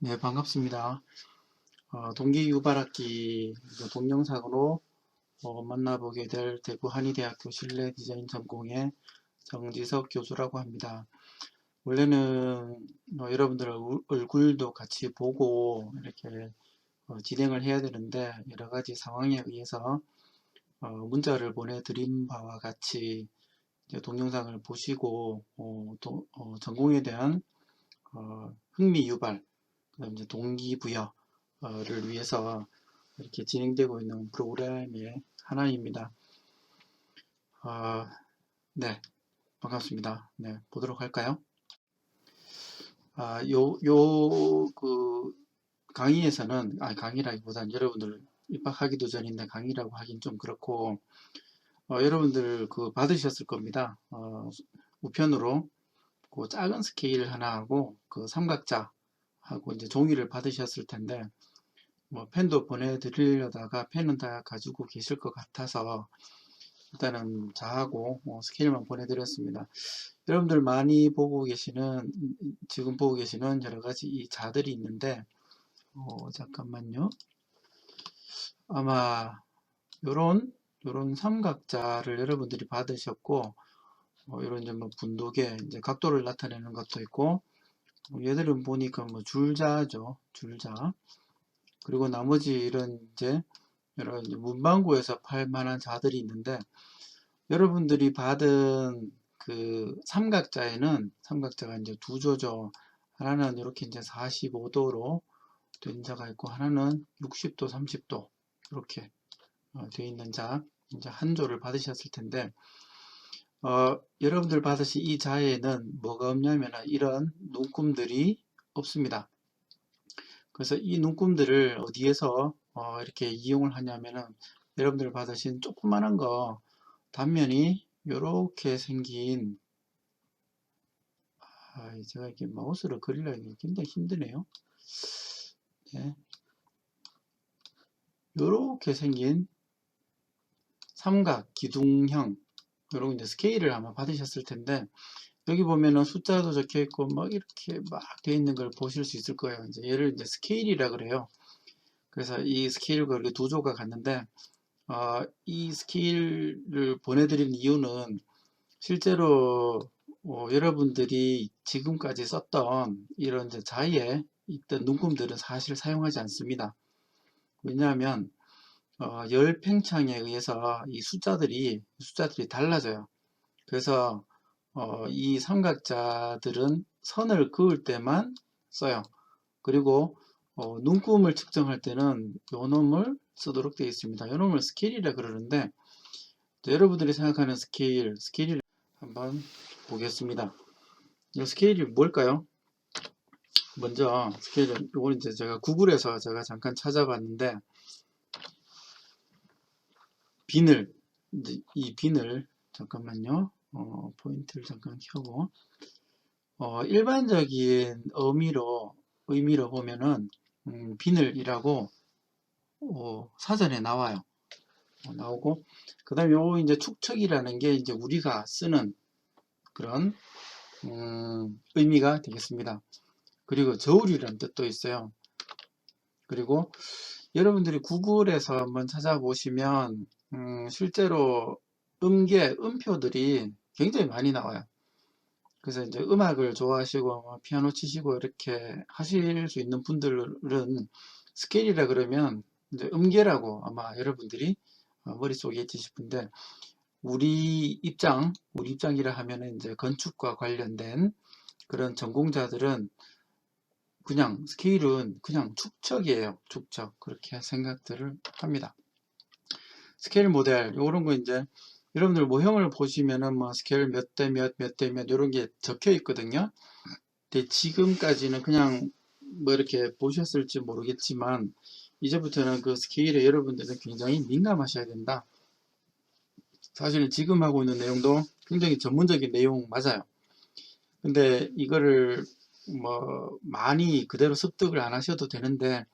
네, 반갑습니다. 어, 동기 유발학기 동영상으로 어, 만나보게 될 대구 한의대학교 실내 디자인 전공의 정지석 교수라고 합니다. 원래는 어, 여러분들 얼- 얼굴도 같이 보고 이렇게 어, 진행을 해야 되는데 여러 가지 상황에 의해서 어, 문자를 보내드린 바와 같이 동영상을 보시고 어, 도- 어, 전공에 대한 어, 흥미 유발 그다음 이제 동기부여를 위해서 이렇게 진행되고 있는 프로그램의 하나입니다. 어, 네, 반갑습니다. 네, 보도록 할까요? 아, 요, 요, 그, 강의에서는, 아, 강의라기보다는 여러분들 입학하기도 전인데 강의라고 하긴 좀 그렇고, 어, 여러분들 그 받으셨을 겁니다. 어, 우편으로 그 작은 스케일 하나 하고 그 삼각자 하고 이제 종이를 받으셨을 텐데 뭐 펜도 보내드리려다가 펜은 다 가지고 계실 것 같아서 일단은 자하고 뭐 스케일만 보내드렸습니다. 여러분들 많이 보고 계시는 지금 보고 계시는 여러 가지 이 자들이 있는데 어, 잠깐만요. 아마 요런 요런 삼각자를 여러분들이 받으셨고 어, 이런 이제 뭐 분독에 이제 각도를 나타내는 것도 있고 뭐 얘들은 보니까 뭐 줄자죠. 줄자. 그리고 나머지 이런 이제 여러 문방구에서 팔 만한 자들이 있는데 여러분들이 받은 그 삼각자에는 삼각자가 이제 두 조죠. 하나는 이렇게 이제 45도로 된 자가 있고 하나는 60도 30도 이렇게 어, 되어 있는 자 이제 한 조를 받으셨을 텐데 어, 여러분들 받으신 이 자에는 뭐가 없냐면 이런 눈금들이 없습니다. 그래서 이 눈금들을 어디에서 어, 이렇게 이용을 하냐면은 여러분들 받으신 조그만한 거 단면이 이렇게 생긴 아, 제가 이렇게 마우스를 그리려니 굉장히 힘드네요. 네. 이렇게 생긴 삼각 기둥형 여러분 이제 스케일을 아마 받으셨을 텐데 여기 보면은 숫자도 적혀 있고 막 이렇게 막 되어 있는 걸 보실 수 있을 거예요. 이제 얘를 이제 스케일이라 그래요. 그래서 이 스케일과 이렇게 두 조가 갔는데 어, 이 스케일을 보내드린 이유는 실제로 어, 여러분들이 지금까지 썼던 이런 이제 자에 있던 눈금들은 사실 사용하지 않습니다. 왜냐하면 어, 열 팽창에 의해서 이 숫자들이 숫자들이 달라져요. 그래서 어, 이 삼각자들은 선을 그을 때만 써요. 그리고 어, 눈금을 측정할 때는 요 놈을 쓰도록 되어 있습니다. 요 놈을 스케일이라 그러는데 여러분들이 생각하는 스케일, 스케일을 한번 보겠습니다. 이 스케일이 뭘까요? 먼저 스케일은 요건 이제 제가 구글에서 제가 잠깐 찾아봤는데 이제 이 비늘 잠깐만요. 어, 포인트를 잠깐 켜고 어, 일반적인 의미로 의미로 보면은 음, 비늘이라고 어, 사전에 나와요. 어, 나오고 그 다음에 요 이제 축척이라는 게 이제 우리가 쓰는 그런 음, 의미가 되겠습니다. 그리고 저울이라는 뜻도 있어요. 그리고 여러분들이 구글에서 한번 찾아보시면 음, 실제로 음계, 음표들이 굉장히 많이 나와요. 그래서 이제 음악을 좋아하시고 뭐 피아노 치시고 이렇게 하실 수 있는 분들은 스케일이라 그러면 이제 음계라고 아마 여러분들이 어, 머릿속에 있지 싶은데 우리 입장, 우리 입장이라 하면은 이제 건축과 관련된 그런 전공자들은 그냥 스케일은 그냥 축척이에요. 축척. 그렇게 생각들을 합니다. 스케일 모델, 요런 거 이제 여러분들 모형을 보시면은 뭐 스케일 몇 대 몇, 몇 대 몇, 요런 게 적혀 있거든요. 근데 지금까지는 그냥 뭐 이렇게 보셨을지 모르겠지만 이제부터는 그 스케일에 여러분들은 굉장히 민감하셔야 된다. 사실은 지금 하고 있는 내용도 굉장히 전문적인 내용 맞아요. 근데 이거를 뭐 많이 그대로 습득을 안 하셔도 되는데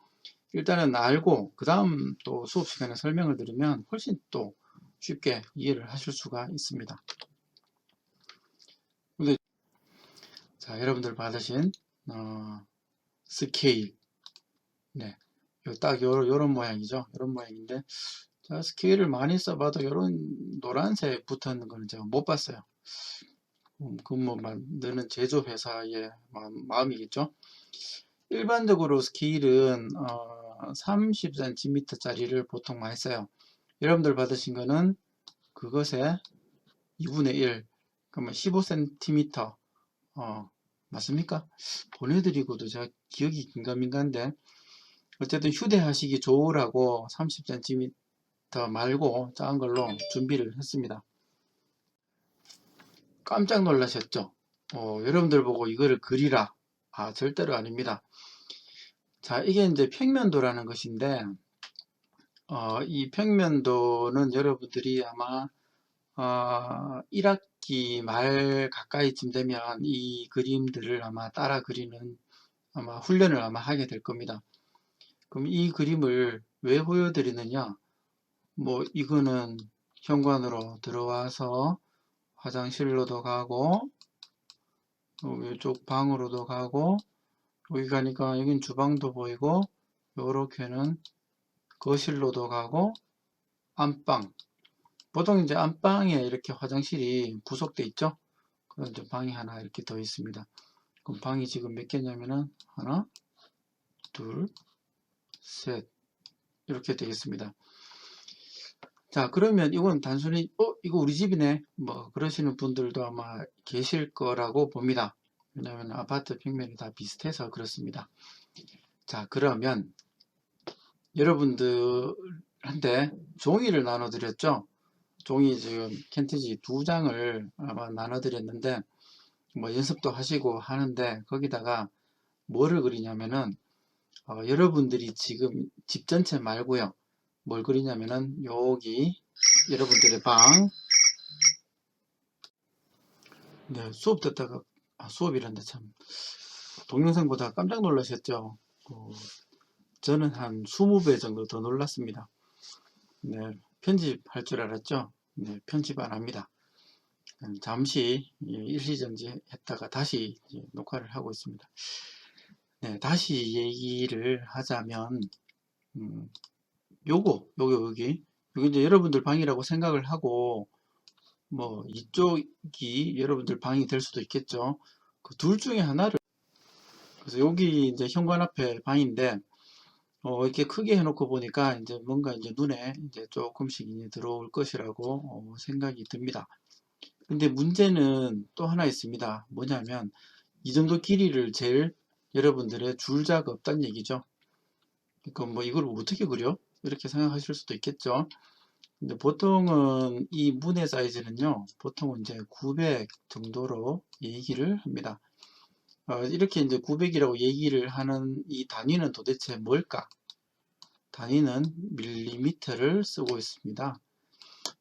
일단은 알고 그 다음 또 수업 시간에 설명을 드리면 훨씬 또 쉽게 이해를 하실 수가 있습니다. 근데 자 여러분들 받으신 어, 스케일. 네. 요 딱 요, 요런 모양이죠. 요런 모양인데, 자, 스케일을 많이 써봐도 요런 노란색 있는 거는 제가 못 봤어요. 음, 그뭐 만드는 제조회사의 마음, 마음이겠죠. 일반적으로 스케일은 어, 30cm 짜리를 보통 많이 써요. 여러분들 받으신 거는 그것의 2분의 1, 그러면 15cm, 어, 맞습니까? 보내드리고도 제가 기억이 긴가민가인데, 어쨌든 휴대하시기 좋으라고 30cm 말고 작은 걸로 준비를 했습니다. 깜짝 놀라셨죠? 어, 여러분들 보고 이거를 그리라. 아, 절대로 아닙니다. 자, 이게 이제 평면도라는 것인데, 어, 이 평면도는 여러분들이 아마, 어, 1학기 말 가까이쯤 되면 이 그림들을 아마 따라 그리는 아마 훈련을 아마 하게 될 겁니다. 그럼 이 그림을 왜 보여드리느냐? 뭐, 이거는 현관으로 들어와서 화장실로도 가고, 이쪽 방으로도 가고, 여기 가니까 여긴 주방도 보이고, 요렇게는 거실로도 가고, 안방. 보통 이제 안방에 이렇게 화장실이 구석돼 있죠? 그런 이제 방이 하나 이렇게 더 있습니다. 그럼 방이 지금 몇 개냐면은, 하나, 둘, 셋. 이렇게 되겠습니다. 자, 그러면 이건 단순히, 어, 이거 우리 집이네. 뭐, 그러시는 분들도 아마 계실 거라고 봅니다. 왜냐하면 아파트 평면이 다 비슷해서 그렇습니다. 자, 그러면 여러분들한테 종이를 나눠드렸죠? 종이 지금 캔티지 두 장을 아마 나눠드렸는데, 뭐 연습도 하시고 하는데, 거기다가 뭐를 그리냐면은, 어, 여러분들이 지금 집 전체 말고요. 뭘 그리냐면은 여기 여러분들의 방 네, 수업 듣다가 아, 수업이란데 참. 동영상 보다 깜짝 놀라셨죠? 어, 저는 한 20배 정도 더 놀랐습니다. 네, 편집할 줄 알았죠? 네, 편집 안 합니다. 음, 잠시 일시정지 했다가 다시 녹화를 하고 있습니다. 네, 다시 얘기를 하자면 음, 요거, 요거, 여기. 여기 이제 여러분들 방이라고 생각을 하고, 뭐, 이쪽이 여러분들 방이 될 수도 있겠죠. 그 둘 중에 하나를, 그래서 여기 이제 현관 앞에 방인데, 어, 이렇게 크게 해놓고 보니까 이제 뭔가 이제 눈에 이제 조금씩 이제 들어올 것이라고 어, 생각이 듭니다. 근데 문제는 또 하나 있습니다. 뭐냐면, 이 정도 길이를 제일 여러분들의 줄자가 없다는 얘기죠. 그러니까 뭐 이걸 어떻게 그려? 이렇게 생각하실 수도 있겠죠. 근데 보통은 이 문의 사이즈는요, 보통은 이제 900 정도로 얘기를 합니다. 어, 이렇게 이제 900이라고 얘기를 하는 이 단위는 도대체 뭘까? 단위는 밀리미터를 쓰고 있습니다.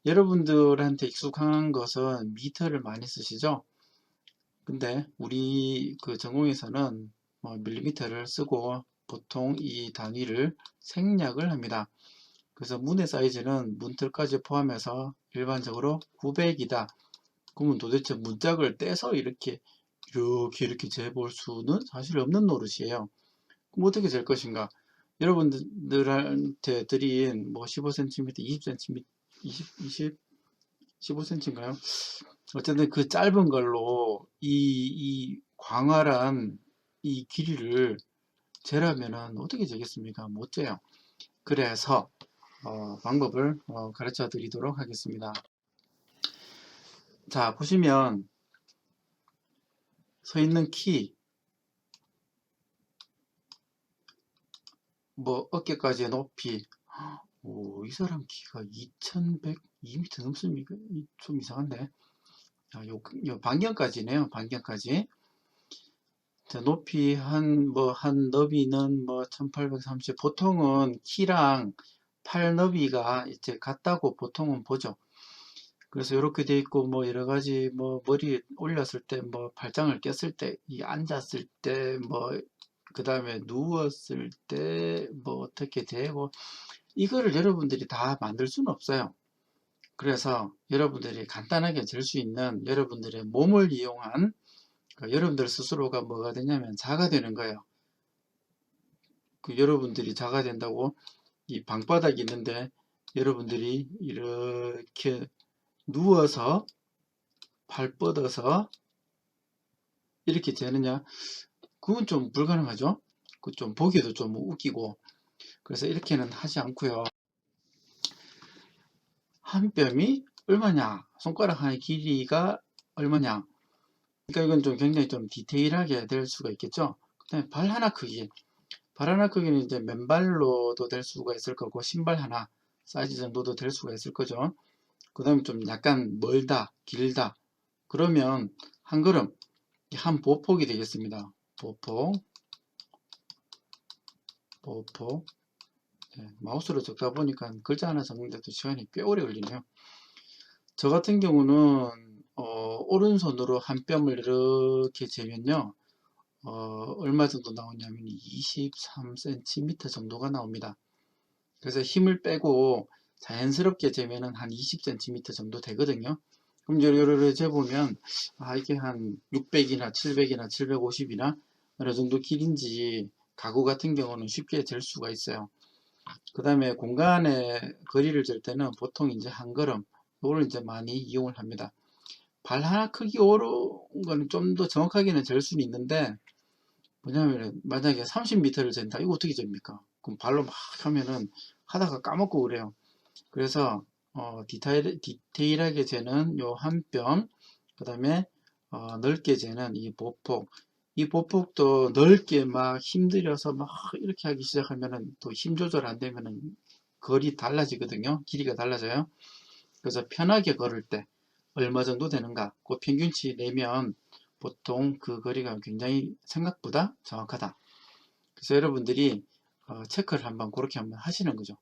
여러분들한테 익숙한 것은 미터를 많이 쓰시죠? 근데 우리 그 전공에서는 뭐 밀리미터를 쓰고 보통 이 단위를 생략을 합니다. 그래서 문의 사이즈는 문틀까지 포함해서 일반적으로 900이다. 그러면 도대체 문짝을 떼서 이렇게 이렇게 이렇게 재볼 수는 사실 없는 노릇이에요. 그럼 어떻게 될 것인가? 여러분들한테 드린 뭐 15cm, 20cm, 20, 20, 15cm인가요? 어쨌든 그 짧은 걸로 이, 이 광활한 이 길이를 재라면은 어떻게 재겠습니까? 못 재요. 그래서 어, 방법을 어, 가르쳐 드리도록 하겠습니다. 자 보시면 서 있는 키, 뭐 어깨까지의 높이, 오, 이 사람 키가 2100, 2m 넘습니까? 좀 이상한데. 자, 요, 요 반경까지네요. 반경까지. 자, 높이 한, 뭐, 한 너비는 뭐, 1830. 보통은 키랑 팔 너비가 이제 같다고 보통은 보죠. 그래서 이렇게 돼 있고, 뭐, 여러 가지, 뭐, 머리 올렸을 때, 뭐, 발장을 꼈을 때, 이 앉았을 때, 뭐, 그 다음에 누웠을 때, 뭐, 어떻게 되고, 이거를 여러분들이 다 만들 수는 없어요. 그래서 여러분들이 간단하게 잴수 있는 여러분들의 몸을 이용한 그 여러분들 스스로가 뭐가 되냐면 자가 되는 거예요. 그 여러분들이 작아야 된다고 이 방바닥이 있는데 여러분들이 이렇게 누워서 팔 뻗어서 이렇게 재느냐? 그건 좀 불가능하죠? 그 좀 보기도 좀 웃기고. 그래서 이렇게는 하지 않고요. 한 뼘이 얼마냐? 손가락 하나의 길이가 얼마냐? 그러니까 이건 좀 굉장히 좀 디테일하게 될 수가 있겠죠? 그 다음에 발 하나 크기 발 하나 크기는 이제 맨발로도 될 수가 있을 거고 신발 하나 사이즈 정도도 될 수가 있을 거죠. 그 다음에 좀 약간 멀다 길다. 그러면 한 걸음 한 보폭이 되겠습니다. 보폭. 보폭. 예, 마우스로 적다 보니까 글자 하나 적는데도 시간이 꽤 오래 걸리네요. 저 같은 경우는 어, 오른손으로 한 뼘을 이렇게 재면요 어, 얼마 정도 나오냐면 23cm 정도가 나옵니다. 그래서 힘을 빼고 자연스럽게 재면은 한 20cm 정도 되거든요. 그럼 요렇게 재보면 아 이게 한 600이나 700이나 750이나 어느 정도 길인지 가구 같은 경우는 쉽게 잴 수가 있어요. 그 다음에 공간의 거리를 잴 때는 보통 이제 한 걸음 이걸 이제 많이 이용을 합니다. 발 하나 크기 오른 거는 좀 더 정확하게는 잴 수는 있는데 뭐냐면 만약에 30m를 잰다 이거 어떻게 잽니까 그럼 발로 막 하면은 하다가 까먹고 그래요 그래서 어, 디테일, 디테일하게 재는 요 한 뼘, 그 다음에 어, 넓게 재는 이 보폭. 이 보폭도 넓게 막 힘들여서 막 이렇게 하기 시작하면은 또 힘 조절 안 되면은 거리 달라지거든요. 길이가 달라져요. 그래서 편하게 걸을 때 얼마 정도 되는가 그 평균치 내면 보통 그 거리가 굉장히 생각보다 정확하다. 그래서 여러분들이 어, 체크를 한번 그렇게 한번 하시는 거죠.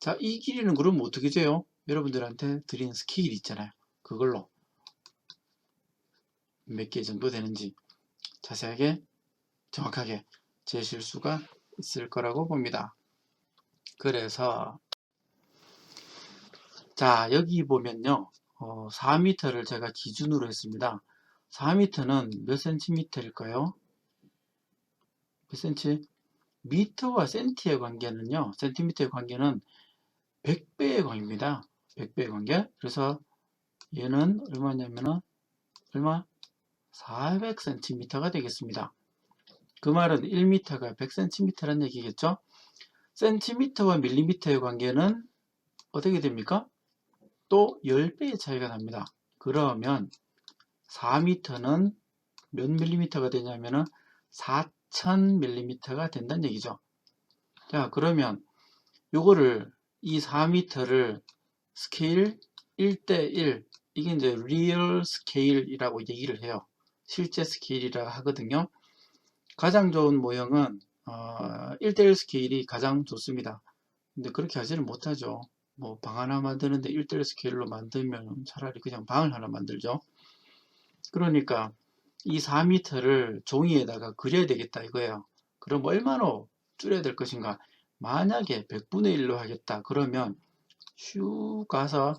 자, 이 길이는 그럼 어떻게 재요? 여러분들한테 드린 스케일 있잖아요. 그걸로 몇 개 정도 되는지 자세하게 정확하게 재실 수가 있을 거라고 봅니다. 그래서 자 여기 보면요 어, 4m를 제가 기준으로 했습니다. 4m는 몇 cm일까요? 몇 cm? 미터와 센티의 관계는요 센티미터의 관계는 100배의 관계입니다. 100배의 관계. 그래서 얘는 얼마냐면은 얼마? 400cm가 되겠습니다. 그 말은 1m가 100cm라는 얘기겠죠? 센티미터와 밀리미터의 관계는 어떻게 됩니까? 또 10배의 차이가 납니다. 그러면 4m는 몇 밀리미터가 되냐면은 4000밀리미터가 된다는 얘기죠. 자, 그러면 요거를 이 4m를 스케일 1대1 이게 이제 리얼 스케일이라고 얘기를 해요. 실제 스케일이라 하거든요. 가장 좋은 모형은 어, 1대1 스케일이 가장 좋습니다. 근데 그렇게 하지는 못하죠. 뭐 방 하나 만드는데 1대1 스케일로 만들면 차라리 그냥 방을 하나 만들죠. 그러니까 이 4m를 종이에다가 그려야 되겠다 이거예요. 그럼 얼마나 줄여야 될 것인가? 만약에 100분의 1로 하겠다. 그러면 슉 가서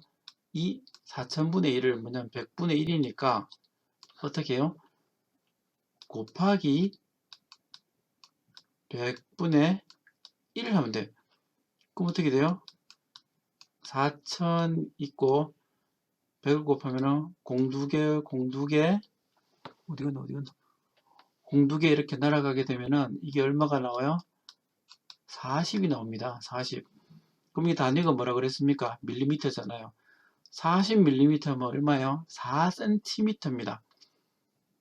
이 4000분의 1을 뭐냐면 100분의 1이니까 어떻게 해요? 곱하기 100분의 1을 하면 돼. 그럼 어떻게 돼요? 4000 있고 100을 곱하면은 공두개 공두개 어디 갔나 어디 갔나 공두개 이렇게 날아가게 되면은 이게 얼마가 나와요? 40이 나옵니다. 40 그럼 이 단위가 뭐라 그랬습니까? 밀리미터잖아요. 40mm면 얼마예요? 4cm입니다.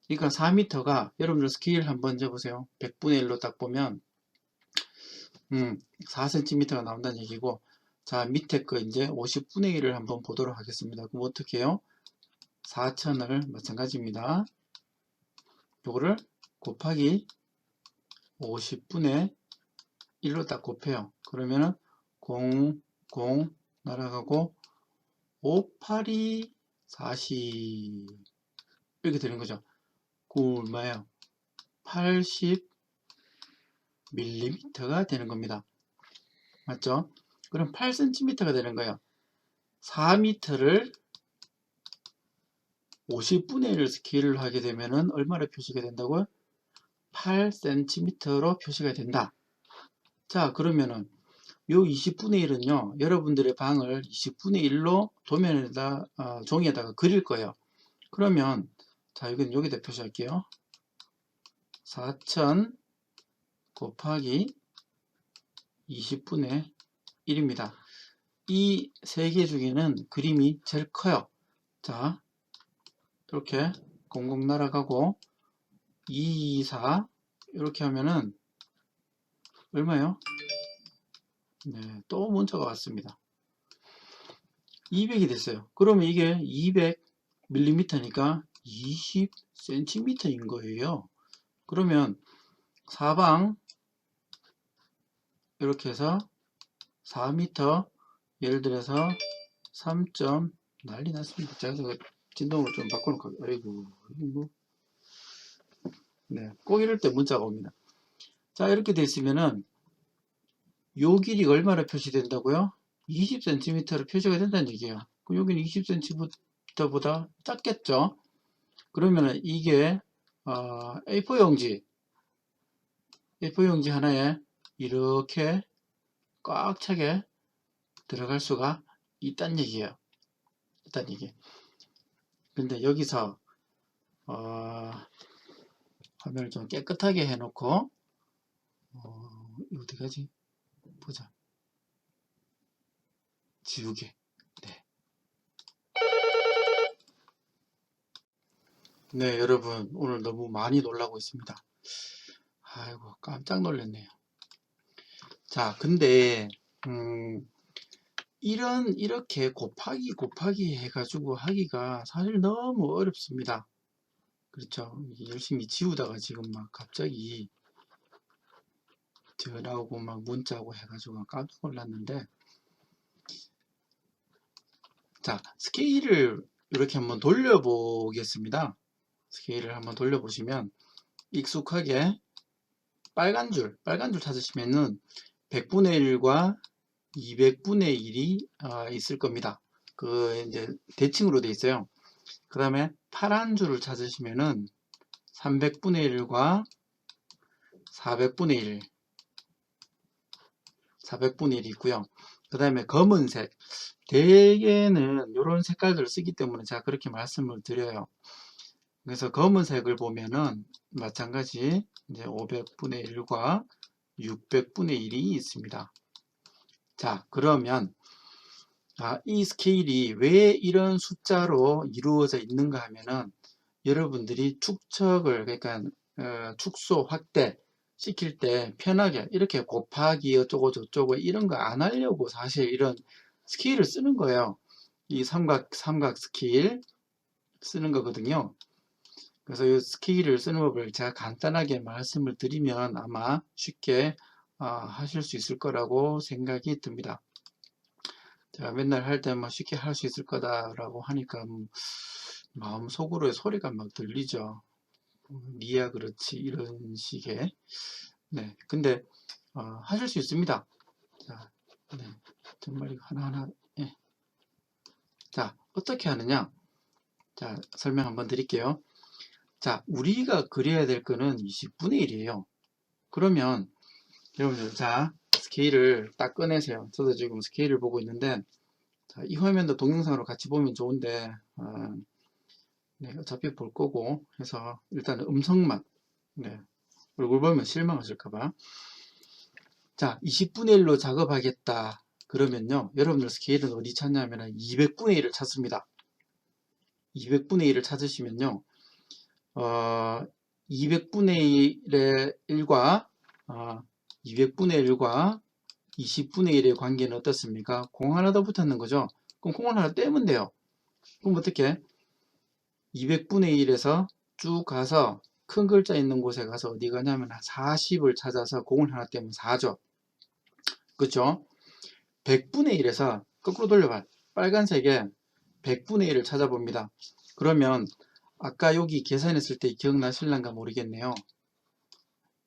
그러니까 4m가 여러분들 스케일 한번 재보세요. 100분의 1로 딱 보면 음, 4cm가 나온다는 얘기고 자 밑에 거 이제 50분의 1을 한번 보도록 하겠습니다. 그럼 어떻게 해요? 4천을 마찬가지입니다. 요거를 곱하기 50분의 1로 딱 곱해요. 그러면은 0, 0 날아가고 5, 8이 40 이렇게 되는 거죠. 그 얼마예요? 80 밀리미터가 되는 겁니다. 맞죠? 그럼 8cm가 되는 거예요. 4m를 50분의 1 스케일을 하게 되면은 얼마로 표시가 된다고요? 8cm로 표시가 된다. 자, 그러면은 요 20분의 1은요, 여러분들의 방을 20분의 1로 도면에다, 어, 종이에다가 그릴 거예요. 그러면, 자, 여기는 여기다 표시할게요. 4000 곱하기 20분의 1입니다. 이 세 개 중에는 그림이 제일 커요. 자, 이렇게 공공 날아가고 2, 2, 4 이렇게 하면은 얼마요? 네, 또 문자가 왔습니다. 200이 됐어요. 그러면 이게 200mm니까 20cm인 거예요. 그러면 사방 이렇게 해서 4m 예를 들어서 3. 난리 났습니다. 제가 진동을 좀 바꿔놓고 아이고 이거 뭐. 네, 꼭 이럴 때 문자가 옵니다. 자 이렇게 됐으면은 요 길이가 얼마나 표시된다고요? 20cm로 표시가 된다는 얘기예요. 그럼 여기는 20cm보다 작겠죠? 그러면은 이게 어, A4 용지 A4 용지 하나에 이렇게 꽉 차게 들어갈 수가 있다는 얘기예요. 있다는 얘기. 근데 여기서 어, 화면을 좀 깨끗하게 해놓고 어, 어떻게 하지? 보자. 지우개. 네. 네, 여러분 오늘 너무 많이 놀라고 있습니다. 아이고 깜짝 놀랐네요. 자, 근데 음, 이런 이렇게 곱하기 곱하기 해가지고 하기가 사실 너무 어렵습니다. 그렇죠. 열심히 지우다가 지금 막 갑자기 전화 오고 막 문자 오고 해가지고 깜짝 놀랐는데 자 스케일을 이렇게 한번 돌려보겠습니다. 스케일을 한번 돌려보시면 익숙하게 빨간 줄 빨간 줄 찾으시면은 100분의 1과 200분의 1이 어, 있을 겁니다. 그 이제 대칭으로 돼 있어요. 그 다음에 파란 줄을 찾으시면은 300분의 1과 400분의 1 400분의 1이 있고요. 그 다음에 검은색 대개는 이런 색깔들을 쓰기 때문에 제가 그렇게 말씀을 드려요. 그래서 검은색을 보면은 마찬가지 이제 500분의 1과 600분의 1이 있습니다. 자, 그러면 아, 이 스케일이 왜 이런 숫자로 이루어져 있는가 하면은 여러분들이 축척을 그러니까 어, 축소 확대 시킬 때 편하게 이렇게 곱하기 어쩌고 저쩌고 이런 거 안 하려고 사실 이런 스케일을 쓰는 거예요. 이 삼각 삼각 스케일 쓰는 거거든요. 그래서 이 스케일을 쓰는 법을 제가 간단하게 말씀을 드리면 아마 쉽게 어, 하실 수 있을 거라고 생각이 듭니다. 제가 맨날 할때뭐 쉽게 할 수 있을 거다라고 하니까 음, 마음 속으로의 소리가 막 들리죠. 니야 그렇지 이런 식의 네 근데 어, 하실 수 있습니다. 자, 네, 정말 하나하나 예. 자 어떻게 하느냐 자 설명 한번 드릴게요. 자 우리가 그려야 될 거는 20분의 1이에요. 그러면 여러분들 자 스케일을 딱 꺼내세요. 저도 지금 스케일을 보고 있는데 자, 이 화면도 동영상으로 같이 보면 좋은데 어, 네, 어차피 볼 거고 해서 일단 음성만 네, 얼굴 보면 실망하실까봐 자 20분의 1로 작업하겠다 그러면요 여러분들 스케일은 어디 찾냐면 200분의 1을 찾습니다 200분의 1을 찾으시면요 어, 200분의 1의 1과 어, 200분의 1과 20분의 1의 관계는 어떻습니까? 공 하나 더 붙었는 거죠. 그럼 공을 하나 떼면 돼요. 그럼 어떻게? 200분의 1에서 쭉 가서 큰 글자 있는 곳에 가서 어디 가냐면 40을 찾아서 공을 하나 떼면 4죠. 그쵸? 100분의 1에서 거꾸로 돌려봐. 빨간색에 100분의 1을 찾아봅니다. 그러면 아까 여기 계산했을 때 기억나실란가 모르겠네요.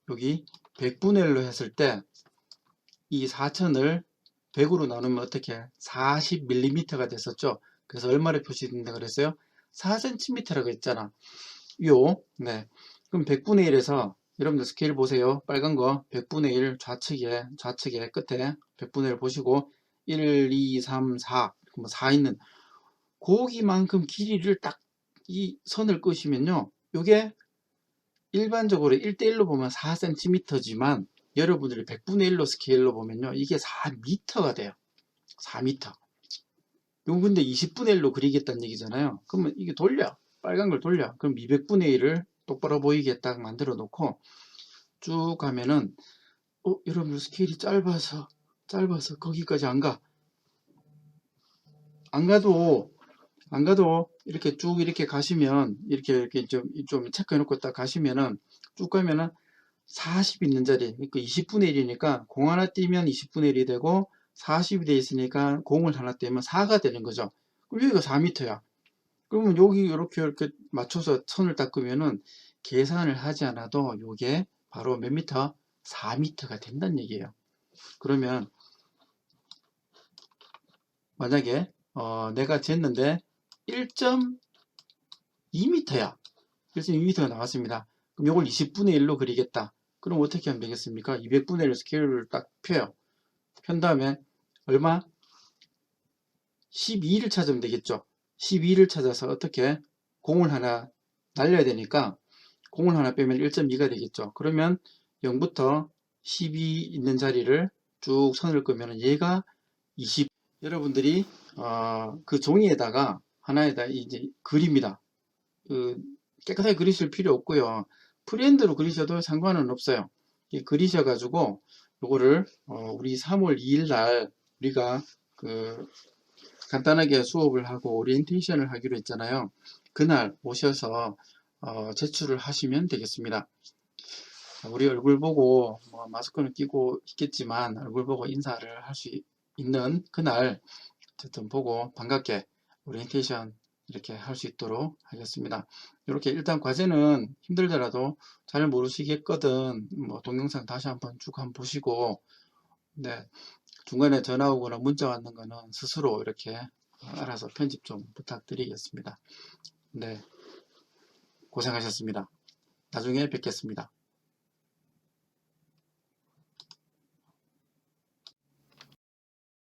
여기 100분의 1로 했을 때 이 4000을 100으로 나누면 어떻게 40mm가 됐었죠. 그래서 얼마를 표시된다 그랬어요? 4cm라고 했잖아. 요, 네. 그럼 100분의 1에서 여러분들 스케일 보세요. 빨간 거 100분의 1 좌측에 좌측에 끝에 100분의 1 보시고 1, 2, 3, 4, 뭐 4 있는 고기만큼 길이를 딱 이 선을 끄시면요. 요게 일반적으로 1대1로 보면 4cm지만 여러분들이 100분의 1로 스케일로 보면요. 이게 4m가 돼요. 4m. 요 근데 20분의 1로 그리겠다는 얘기잖아요. 그러면 이게 돌려. 빨간 걸 돌려. 그럼 200분의 1을 똑바로 보이게 딱 만들어 놓고 쭉 가면은 어, 여러분들 스케일이 짧아서 짧아서 거기까지 안 가. 안 가도 안 가도 이렇게 쭉 이렇게 가시면 이렇게 이렇게 좀, 좀 체크해 놓고 딱 가시면은 쭉 가면은 40 있는 자리 그러니까 20분의 1이니까 공 하나 띄면 20분의 1이 되고 40이 돼 있으니까 공을 하나 떼면 4가 되는 거죠. 그럼 여기가 4m야. 그러면 여기 이렇게 이렇게 맞춰서 선을 닦으면은 계산을 하지 않아도 요게 바로 몇 미터? 4m가 된다는 얘기예요. 그러면 만약에 어, 내가 쟀는데 1.2m야. 1.2m가 나왔습니다. 그럼 이걸 20분의 1로 그리겠다. 그럼 어떻게 하면 되겠습니까? 200분의 1 스케일을 딱 펴요. 편 다음에 얼마? 12를 찾으면 되겠죠. 12를 찾아서 어떻게 공을 하나 날려야 되니까 공을 하나 빼면 1.2가 되겠죠. 그러면 0부터 12 있는 자리를 쭉 선을 끄면 얘가 20 여러분들이 어, 그 종이에다가 하나에다 이제 그립니다. 그 깨끗하게 그리실 필요 없고요. 프리핸드로 그리셔도 상관은 없어요. 이 그리셔 가지고 요거를 어, 우리 3월 2일 날 우리가 그 간단하게 수업을 하고 오리엔테이션을 하기로 했잖아요. 그날 오셔서 어, 제출을 하시면 되겠습니다. 우리 얼굴 보고 뭐 마스크는 끼고 있겠지만 얼굴 보고 인사를 할 수 있는 그날 어쨌든 보고 반갑게 오리엔테이션 이렇게 할 수 있도록 하겠습니다. 이렇게 일단 과제는 힘들더라도 잘 모르시겠거든 뭐 동영상 다시 한번 쭉 한번 보시고 네 중간에 전화 오거나 문자 왔는 거는 스스로 이렇게 알아서 편집 좀 부탁드리겠습니다. 네 고생하셨습니다. 나중에 뵙겠습니다.